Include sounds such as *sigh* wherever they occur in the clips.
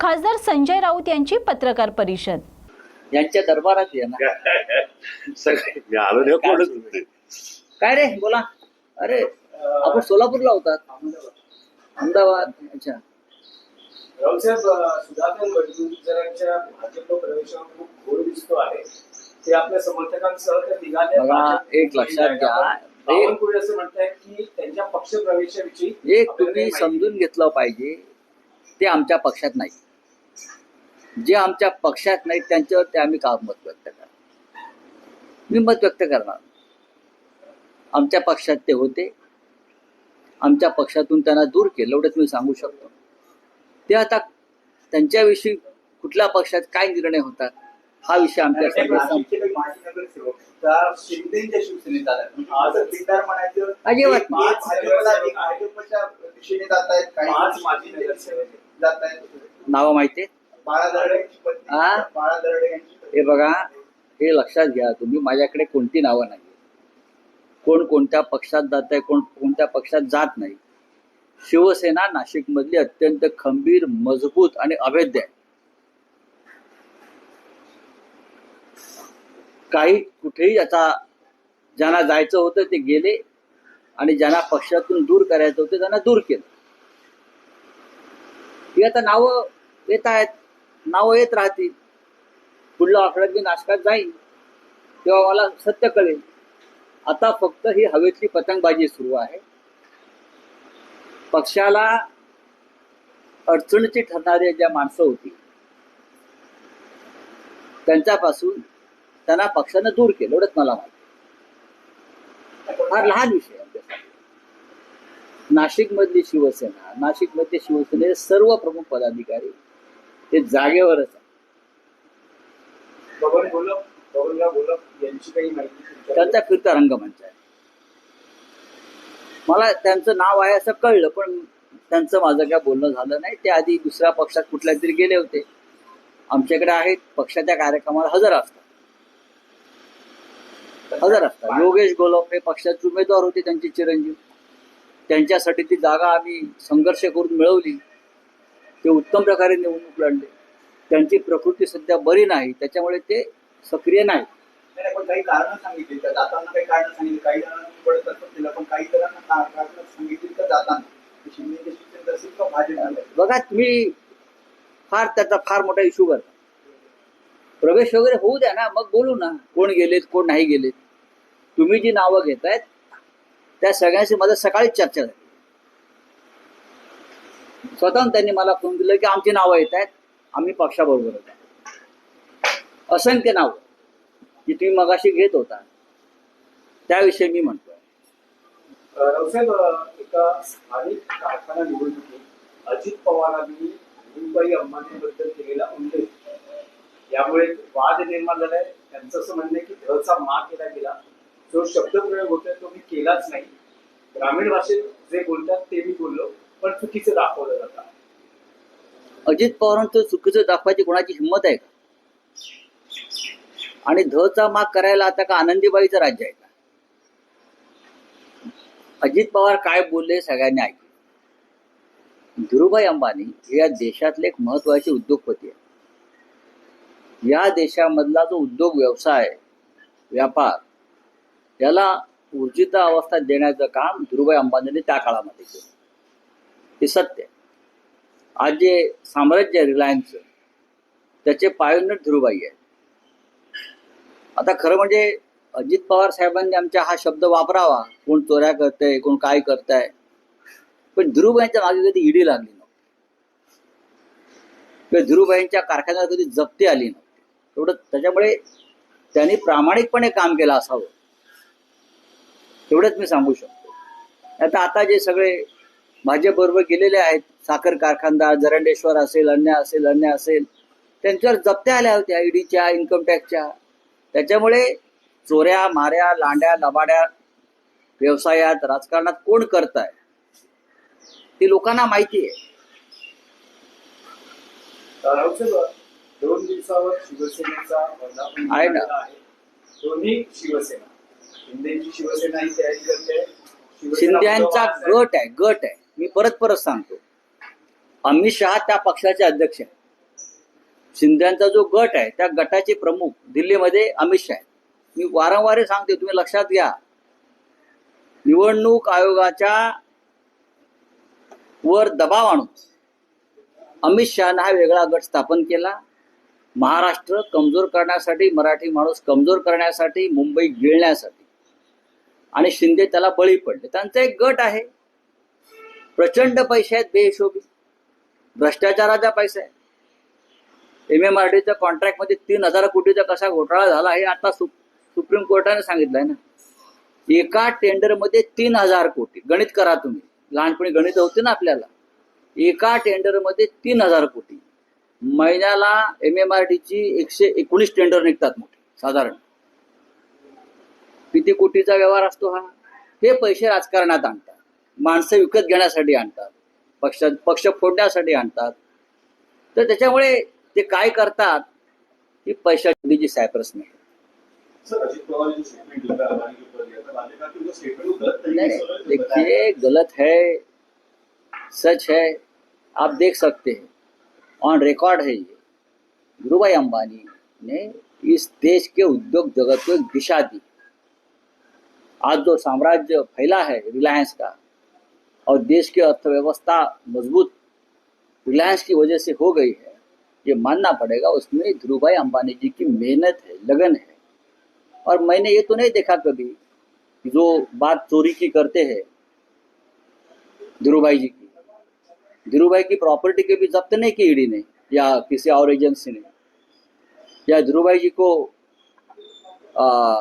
खासदार संजय राऊत यांची पत्रकार परिषद. यांच्या दरबारात ये ना. सगळे मी आलो नाही कोणच नाही. काय रे? बोला. अरे आपण सोलापूरला होतात अहमदाबाद अच्छा. रावसाहेब सुधाकर बडगुजरांच्या भाजप प्रवेशावर खूप घोळ दिसतो आहे. ते आपल्या समर्थकांसह ते निघाले बघा, एक लक्षात घ्या. बावनकुळे असं म्हणतायत की त्यांच्या एक आपल्याला तुम्ही काही समजून घेतलं पाहिजे. ते आमच्या पक्षात नाही. जे आमच्या पक्षात नाही त्यांच्यावर ते आम्ही का मत व्यक्त करणार? मी मत व्यक्त करणार. आमच्या पक्षात ते होते. आमच्या पक्षातून त्यांना दूर केलं एवढंच मी सांगू शकतो. ते आता त्यांच्याविषयी कुठल्या पक्षात काय निर्णय होतात हा विषय आमच्या अजिबात नावं माहिती हे बघा हे लक्षात घ्या तुम्ही माझ्याकडे कोणती नावं नाही कोण कोणत्या पक्षात जात आहे कोण कोणत्या पक्षात जात नाही. शिवसेना नाशिक मधली अत्यंत खंबीर मजबूत आणि अभेद्य आहे. काही कुठेही आता ज्यांना जायचं होतं ते गेले आणि ज्यांना पक्षातून दूर करायचं होतं त्यांना दूर केलं. ही आता नावं येत आहेत. नावं येत राहतील. पुढल्या आठवड्यात मी नाशकात जाईन तेव्हा मला सत्य कळेल. आता फक्त ही हवेतली पतंगबाजी सुरू आहे. पक्षाला अडचणीची ठरणारी ज्या माणसं होती त्यांच्यापासून त्यांना पक्षानं दूर केलं एवढंच मला माहिती फार लहान विषय नाशिक मधली शिवसेना नाशिक मधले शिवसेनेचे सर्व प्रमुख पदाधिकारी ते जागेवरच? त्यांचा फिरता रंगमंच आहे मला त्यांचं नाव आहे असं कळलं पण त्यांचं माझं काय बोलणं झालं नाही. ते आधी दुसऱ्या पक्षात कुठल्या तरी गेले होते. आमच्याकडे आहेत पक्षाच्या कार्यक्रमाला हजर असतात. हजर असतात. योगेश गोलप हे पक्षाचे उमेदवार होते त्यांचे चिरंजीव. त्यांच्यासाठी ती जागा आम्ही संघर्ष करून मिळवली. ते उत्तम प्रकारे निवडणूक लढले. त्यांची प्रकृती सध्या बरी नाही त्याच्यामुळे ते सक्रिय नाही. काही कारण सांगितली काही कारण सांगितली. काही जणांना पण काही जणांना सांगितली तर बघा तुम्ही फार त्याचा फार मोठा इश्यू करता. प्रवेश वगैरे होऊ द्या ना मग बोलू ना कोण गेलेत कोण नाही गेलेत. तुम्ही जी नावं घेतायत त्या सगळ्यांशी माझं सकाळीच चर्चा झाली. स्वतः त्यांनी मला फोन दिलं की आमची नावं येत आहेत. आम्ही पक्षाबरोबरच आहे. असंख्य नावं जी तुम्ही मगाशी घेत होता. त्याविषयी मी म्हणतोय. रावसाहेब एका स्थानिक कारखाना निवडणुकीत अजित पवारांनी मुंबई अंबानीबद्दल केलेला उल्लेख. यामुळे वाद निर्माण झालाय. त्यांचं असं म्हणणं आहे की धचा मा केला गेला. जो शब्दप्रयोग होतोय तो मी केलाच नाही. ग्रामीण भाषेत जे बोलतात ते मी बोललो. पण चुकीचं दाखवलं जातं. अजित पवारांचं चुकीचं दाखवायची कोणाची हिंमत आहे का? आणि धचा माग करायला आता का आनंदीबाईचं राज्य आहे का? अजित पवार काय बोलले सगळ्यांनी ऐकले. धीरुभाई अंबानी हे या देशातले एक महत्त्वाचे उद्योगपती आहे या देशामधला जो उद्योग व्यवसाय व्यापार याला ऊर्जिता अवस्था देण्याचं काम धीरुभाई अंबानीने त्या काळामध्ये केलं. हे सत्य आहे. आज जे साम्राज्य आहे रिलायन्सचं त्याचे पायोनियर धीरूभाई आहे आता खरं म्हणजे अजित पवार साहेबांनी आमच्या हा शब्द वापरावा. कोण चोऱ्या करतंय कोण काय करताय. पण धीरूभाईंच्या मागे कधी ईडी लागली नव्हती. किंवा धीरूभाईंच्या कारखान्यात कधी जप्ती आली नव्हती. एवढं त्याच्यामुळे त्यांनी प्रामाणिकपणे काम केलं असावं. एवढंच मी सांगू शकतो. आता आता जे सगळे भाजपबरोबर गेलेले आहेत. साखर कारखानदार जरंडेश्वर असेल अन्य असेल अन्य असेल. त्यांच्यावर जप्त्या आल्या होत्या ईडीच्या इन्कम टॅक्सच्या त्याच्यामुळे चोऱ्या माऱ्या लांड्या लबाड्या व्यवसायात राजकारणात कोण करत आहे ते लोकांना माहिती आहे. दोन दिवसावर शिवसेनेचा आहे ना. दोन्ही शिवसेना. शिंदेची शिवसेना ही तयारी करते शिवसेना शिंद्यांचा गट आहे गट आहे. मी परत परत सांगतो. अमित शहा त्या पक्षाचे अध्यक्ष आहेत. शिंद्यांचा जो गट आहे त्या गटाचे प्रमुख दिल्लीमध्ये अमित शहा आहेत. मी वारंवार सांगते तुम्ही लक्षात घ्या. निवडणूक आयोगाच्या वर दबाव आणून अमित शहानं हा वेगळा गट स्थापन केला. महाराष्ट्र कमजोर करण्यासाठी मराठी माणूस कमजोर करण्यासाठी मुंबई गिळण्यासाठी. आणि शिंदे त्याला बळी पडले. त्यांचा एक गट आहे. प्रचंड पैसे आहेत बेहिशोबी. भ्रष्टाचाराचा पैसा आहे. एम एम आर डीच्या कॉन्ट्रॅक्टमध्ये तीन हजार कोटीचा कसा घोटाळा झाला हे आता सु सुप्रीम कोर्टाने सांगितलंय ना. एका टेंडरमध्ये तीन हजार कोटी. गणित करा तुम्ही. लहानपणी गणित होते ना आपल्याला. एका टेंडरमध्ये तीन हजार कोटी. महिन्याला एम एम आर डीची एकशे एकोणीस टेंडर निघतात मोठे साधारण. किती कोटीचा व्यवहार असतो हा? हे पैसे राजकारणात आणतात. माणसं विकत घेण्यासाठी आणतात पक्ष पक्ष फोडण्यासाठी आणतात. तर त्याच्यामुळे ते काय करतात की पैशाची सायप्रस नाही. देखिए गलत है सच है आप देख सकते हैं। ऑन रिकॉर्ड है ये। धीरूभाई अंबानी ने इस देश के उद्योग जगत को एक दिशा दी। आज जो साम्राज्य फैला है रिलायंस का और देश की अर्थव्यवस्था मज़बूत रिलायंस की वजह से हो गई है ये मानना पड़ेगा। उसमें धीरूभाई अंबानी जी की मेहनत है लगन है। और मैंने ये तो नहीं देखा कभी जो बात चोरी की करते हैं धीरूभाई जी की। धीरूभाई की प्रॉपर्टी के भी जब्त नहीं की ईडी ने या किसी और एजेंसी ने। या धीरूभाई जी को आ,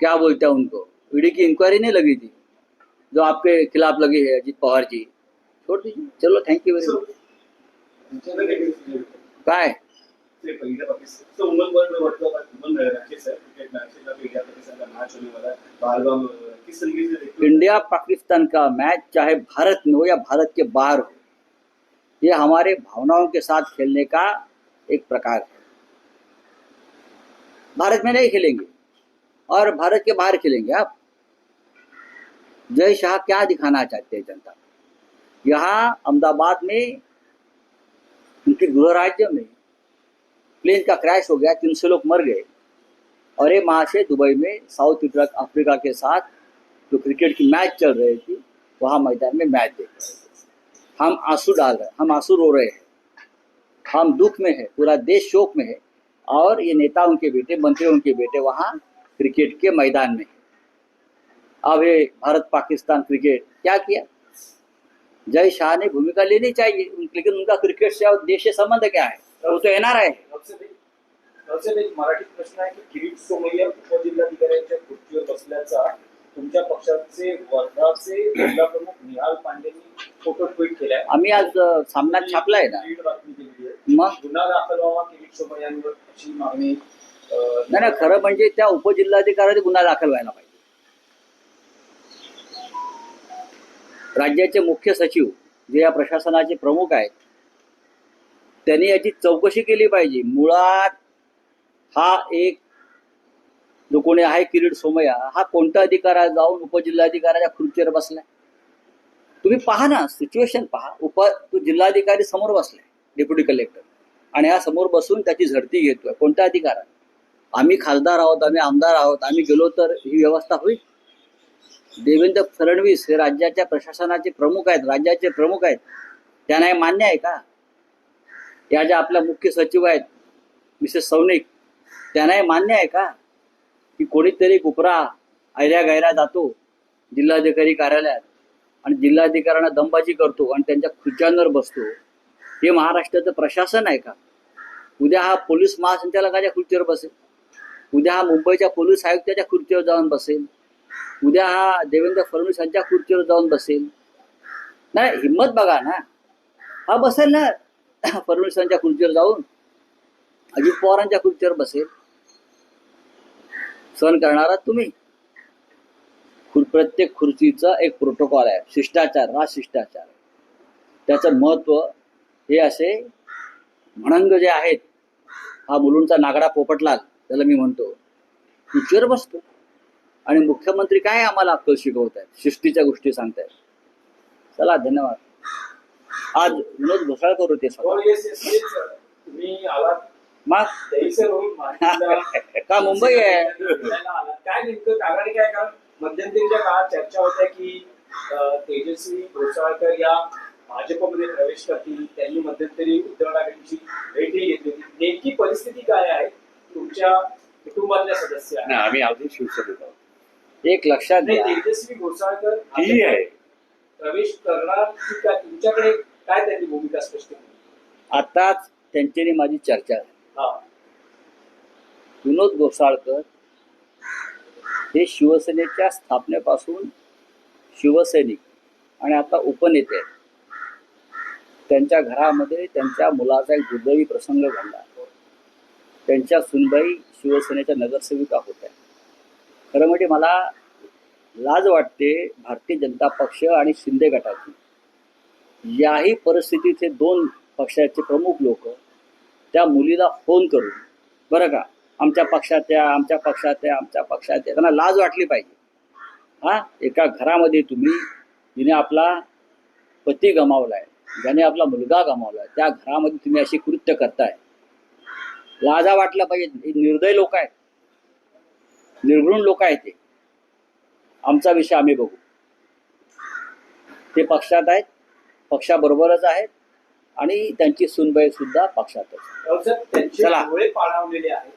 क्या बोलते हैं उनको? ईडी की इंक्वायरी नहीं लगी थी? जो आपके खिलाफ लगी है, अजीत पवार जी। छोड़ दीजिए। चलो thank you very much? India Pakistan का मैच चाहे भारत में हो या भारत के बाहर हो, ये हमारे भावनाओं के साथ खेलने का एक प्रकार है। भारत में नहीं खेलेंगे और भारत के बाहर खेलेंगे आप। जय शाह क्या दिखाना चाहते हैं जनता? को? यहाँ अहमदाबाद में, उनके गृह राज्य में प्लेन का क्रैश हो गया, तीन सौ लोग मर गए। और ये वहाँ से दुबई में साउथ अफ्रीका के साथ जो तो क्रिकेट की मैच चल रही थी, वहाँ मैदान में मैच देख रहे हम आँसू डाल रहे हम आँसू रो रहे हैं। हम दुख में है, पूरा देश शोक में है। और ये नेता, उनके बेटे, मंत्री, उनके बेटे वहाँ क्रिकेट के मैदान में है। अब ये भारत पाकिस्तान क्रिकेट. क्या किया? जय शाह ने भूमिका लेनी चाहिए लेकिन उनका क्रिकेट से और देश से संबंध क्या है? वो तो नवसेना एक मराठीत प्रश्न आहे की किरीट सोमय्या उपजिल्हाधिकाऱ्यांच्या खुर्चीवर बसल्याचा तुमच्या पक्षाचे वर्धाचे जिल्हा प्रमुख निहाल पांडेंनी फोटो ट्विट केलाय आम्ही आज अ, सामन्यात छापलाय ना. बातमी आहे. मग? गुन्हा दाखल व्हावा किरीट सोमय्यांवर अशी मागणी नाही खरं म्हणजे त्या उपजिल्हाधिकाऱ्याने गुन्हा दाखल व्हायला पाहिजे राज्याचे मुख्य सचिव जे या प्रशासनाचे प्रमुख आहेत त्यांनी याची चौकशी केली पाहिजे. मुळात हा एक जो कोणी आहे किरीट सोमय्या हा कोणता अधिकारा जाऊन उपजिल्हाधिकाऱ्याच्या खुर्चीवर बसलाय? तुम्ही पहा ना सिच्युएशन पहा. उप तो जिल्हाधिकारी समोर बसलाय डेप्युटी कलेक्टर आणि हा समोर बसून त्याची झडती घेतोय. कोणत्या अधिकारात? आम्ही खासदार आहोत आम्ही आमदार आहोत आम्ही गेलो तर ही व्यवस्था होईल? देवेंद्र फडणवीस हे राज्याच्या प्रशासनाचे प्रमुख आहेत राज्याचे प्रमुख आहेत. त्यांना हे मान्य आहे का? या ज्या आपल्या मुख्य सचिव आहेत मिसेस सौनिक त्यांना हे मान्य आहे का? की कोणीतरी कुपरा ऐऱ्या गैऱ्या जातो जिल्हाधिकारी कार्यालयात आणि जिल्हाधिकाऱ्यांना दमबाजी करतो आणि त्यांच्या खुर्च्यांवर बसतो? हे महाराष्ट्राचं प्रशासन आहे का? उद्या हा पोलीस महासंचालकाच्या खुर्चीवर बसेल. उद्या हा मुंबईच्या पोलीस आयुक्ताच्या खुर्चीवर जाऊन बसेल. उद्या हा देवेंद्र फडणवीस यांच्या खुर्चीवर जाऊन बसेल. नाही हिंमत बघा ना. हा बसेल ना. *coughs* फडणवीसांच्या खुर्चीवर जाऊन. अजित पवारांच्या खुर्चीवर बसेल. सहन करणारा तुम्ही? प्रत्येक खुर्चीचा एक प्रोटोकॉल आहे. शिष्टाचार हा शिष्टाचार त्याचं महत्त्व हे असे म्हणंग जे आहेत हा मुलूंचा नागडा पोपटलाल त्याला मी म्हणतो खुर्चीवर बसतो. आणि मुख्यमंत्री काय आम्हाला अक्कल शिकवत आहेत शिस्तीच्या गोष्टी सांगतायत. चला धन्यवाद. आज विनोद घोसाळकर होते स्वतः. हो, मग *laughs* का मुंबई आहे. काय नेमकं कारण काय? कारण मध्यंतरीच्या काळात चर्चा होत्या की तेजस्वी घोसाळकर या भाजपमध्ये प्रवेश करतील. त्यांनी मध्यंतरी उद्धव ठाकरेंची भेटही घेतली होती. नेमकी परिस्थिती काय आहे? तुमच्या कुटुंबातल्या सदस्य. नाही आम्ही अजून शिवसेनेत आहोत. एक लक्षात नाही घ्या. तेजस्वी घोसाळकर तीही आहे. प्रवेश करणार की काय तुमच्याकडे काय त्यांनी भूमिका स्पष्ट केली? आताच त्यांच्यानी माझी चर्चा झाली. हा. विनोद गोसाळकर हे शिवसेनेच्या स्थापनेपासून शिवसैनिक आणि आता उपनेते आहेत. त्यांच्या घरामध्ये त्यांच्या मुलाचा एक दुर्दैवी प्रसंग घडला. त्यांच्या सुनबाई शिवसेनेच्या नगरसेविका होत्या. खरं म्हणजे मला लाज वाटते भारतीय जनता पक्ष आणि शिंदे गटाची. याही परिस्थितीत हे दोन पक्षाचे प्रमुख लोक त्या मुलीला फोन करून बरं का आमच्या पक्षात या आमच्या पक्षात या आमच्या पक्षात या. त्यांना लाज वाटली पाहिजे. हा एका घरामध्ये तुम्ही जिने आपला पती गमावलाय ज्याने आपला मुलगा गमावलाय त्या घरामध्ये तुम्ही अशी कृत्य करताय. लाजा वाटला पाहिजे. निर्दय लोक आहेत. निर्घृण लोक आहेत ते. आमचा विषय आम्ही बघू. ते पक्षात आहेत पक्षाबरोबरच आहेत आणि त्यांची सुनबाई सुद्धा पक्षातच चला. डोळे पाणावलेले आहेत.